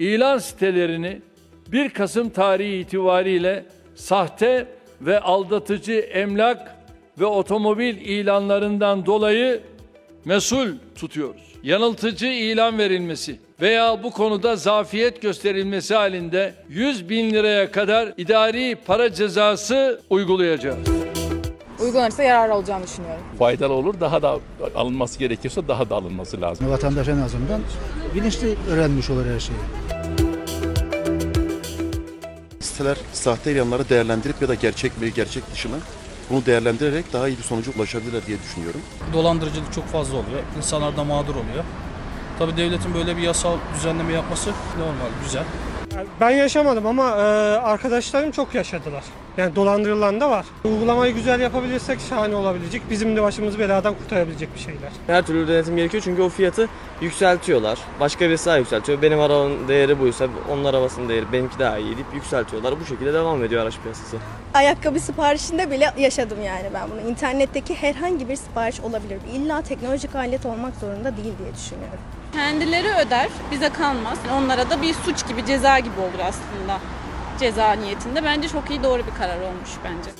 ilan sitelerini 1 Kasım tarihi itibariyle sahte ve aldatıcı emlak ve otomobil ilanlarından dolayı mesul tutuyoruz. Yanıltıcı ilan verilmesi veya bu konuda zafiyet gösterilmesi halinde 100 bin liraya kadar idari para cezası uygulayacağız. Uygulanırsa yarar olacağını düşünüyorum. faydalı olur. Daha da alınması gerekiyorsa daha da alınması lazım. Vatandaş en azından bilinçli öğrenmiş olur her şeyi. Siteler sahte ilanları değerlendirip ya da gerçek mi gerçek dışı mı bunu değerlendirerek daha iyi bir sonuca ulaşabilirler diye düşünüyorum. dolandırıcılık çok fazla oluyor. İnsanlar da mağdur oluyor. Tabii devletin böyle bir yasal düzenleme yapması normal, güzel. Ben yaşamadım ama e, arkadaşlarım çok yaşadılar. Yani dolandırılan da var. Uygulamayı güzel yapabilirsek şahane olabilecek. Bizim de başımızı beladan kurtarabilecek bir şeyler. Her türlü denetim gerekiyor çünkü o fiyatı yükseltiyorlar. Başka birisi daha yükseltiyor. Benim arabanın değeri buysa onun arabasının değeri benimki daha iyi deyip yükseltiyorlar. Bu şekilde devam ediyor araç piyasası. Ayakkabı siparişinde bile yaşadım yani ben bunu. İnternetteki herhangi bir sipariş olabilir. İlla teknolojik alet olmak zorunda değil diye düşünüyorum. Kendileri öder, bize kalmaz. Onlara da bir suç gibi, ceza gibi olur aslında ceza niyetinde. Bence çok iyi doğru bir karar olmuş bence.